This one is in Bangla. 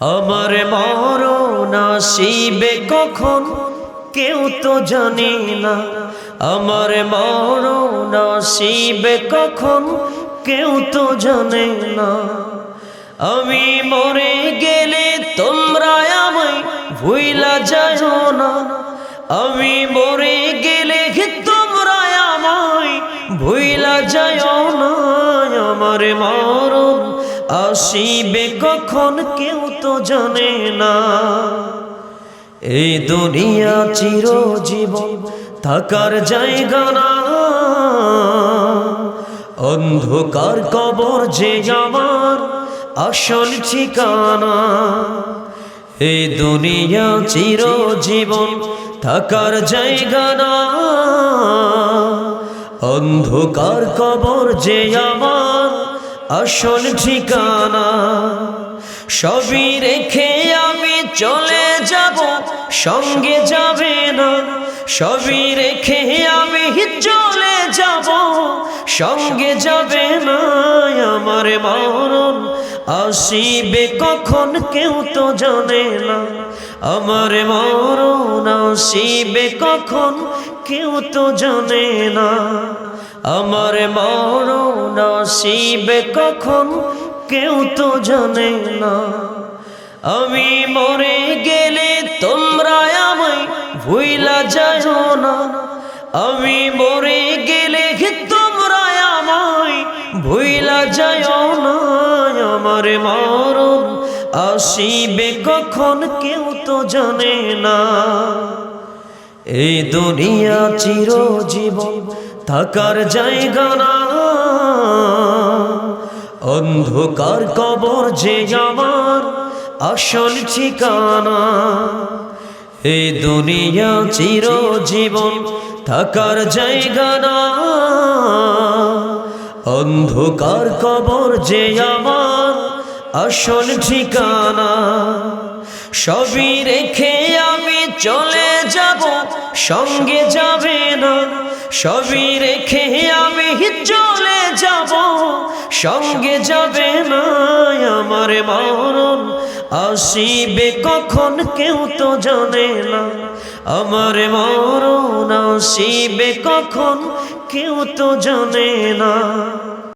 আমার মরণ আসিবে কখন? কেউ তো জানে না। আমার মরণ আসিবে কখন? কেউ তো জানে না। আমি মরে গেলে তোমরা আমায় ভুইলা যায় না। আমি মরে গেলে তোমরা আমায় ভুইলা যায় না। আমার মরণ আসিবে কখন কেউ তো জানে না। এই দুনিয়া চির জীবন থাকার জায়গা না। অন্ধকার কবর যে আমার আসল ঠিকানা। এই দুনিয়া চির জীবন থাকার জায়গা না। অন্ধকার কবর যে আমার আসল ঠিকানা সবই রেখে আমি চলে যাব, সঙ্গে যাবে না। সবই রেখে আমি চলে যাব, সঙ্গে যাবে না। আমার মরণ আসিবে কখন কেউ তো জানে না। আমার মরণ আসিবে কখন কেউ তো জানে না। আমার মরণ আসিবে কখন কেউ তো জানে না। আমি মরে গেলে তোমরা আমায় ভুইলা যায় না। আমি মরে গেলে তোমরা আমায় ভুইলা যায় না। আমার মরণ আসিবে কখন কেউ তো জানে না। এই দুনিয়া চির জীবন থাকার জায়গা না। অন্ধকার কবর যে আমার আসল ঠিকানা। এই দুনিয়া চির জীবন থাকার জায়গা না। অন্ধকার কবর যে আমার আসল ঠিকানা। সবই রেখে আমি চলে যাব, সঙ্গে যাবে না। সবই রেখে আমি চলে যাব। সঙ্গে যাবে না আমার মরণ। আসিবে কখন কেউ তো জানে না। আমার মরণ আসিবে কখন কেউ তো জানে না।